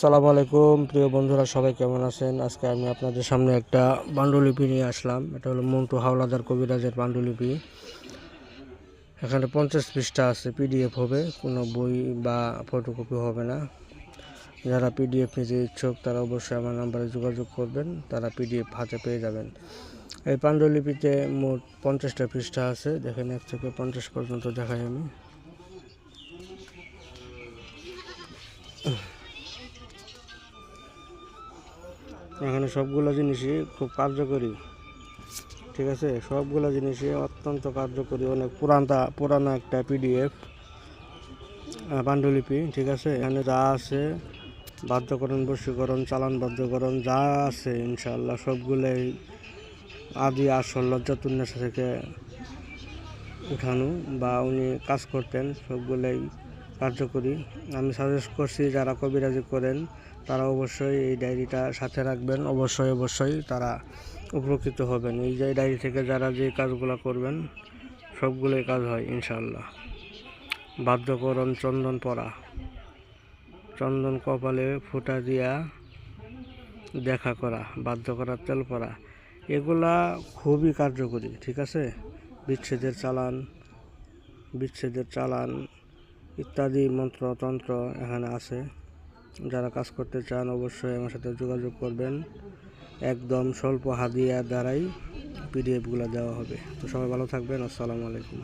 সালাম আলাইকুম। প্রিয় বন্ধুরা, সবাই কেমন আছেন? আজকে আমি আপনাদের সামনে একটা পাণ্ডুলিপি নিয়ে আসলাম। এটা হলো মন্টু হাওলাদার কবিরাজের পাণ্ডুলিপি এখানে পঞ্চাশ পৃষ্ঠা আছে, পিডিএফ হবে। কোনো বই বা ফটোকপি হবে না। যারা পিডিএফ নিতে ইচ্ছুক, তারা অবশ্যই আমার নাম্বারে যোগাযোগ করবেন। তারা পিডিএফ হাতে পেয়ে যাবেন। এই পাণ্ডুলিপিতে মোট পঞ্চাশটা পৃষ্ঠা আছে। দেখেন, এক থেকে পঞ্চাশ পর্যন্ত দেখাই আমি। এখানে সবগুলো জিনিসই খুব কার্যকরী, ঠিক আছে? সবগুলো জিনিসই অত্যন্ত কার্যকরী, অনেক পুরানটা পুরানো একটা পিডিএফ পাণ্ডুলিপি, ঠিক আছে? এখানে যা আছে বাধ্যকরণ বশীকরণ, চালান বাধ্যকরণ যা আছে ইনশাল্লাহ সবগুলোই আদি আসল লজ্জাতুন্নেসা থেকে উঠানো বা উনি কাজ করতেন, সবগুলোই কার্যকরী। আমি সাজেস্ট করছি যারা কবিরাজি করেন, তারা অবশ্যই এই ডায়েরিটা সাথে রাখবেন। অবশ্যই অবশ্যই তারা উপকৃত হবেন। এই যে ডায়েরি থেকে যারা যে কাজগুলো করবেন, সবগুলোই কাজ হয় ইনশাল্লাহ বাধ্যকরণ চন্দন পরা। চন্দন কপালে ফুটা দিয়া দেখা করা বাধ্য করা তেল পরা। এগুলা খুবই কার্যকরী, ঠিক আছে? বিচ্ছেদের চালান বিচ্ছেদের চালান ইত্যাদি মন্ত্রতন্ত্র এখানে আছে। যারা কাজ করতে চান অবশ্যই আমার সাথে যোগাযোগ করবেন। একদম স্বল্প হাদিয়া দ্বারাই পিডিএফগুলো দেওয়া হবে। তো সবাই ভালো থাকবেন। আসসালামু আলাইকুম।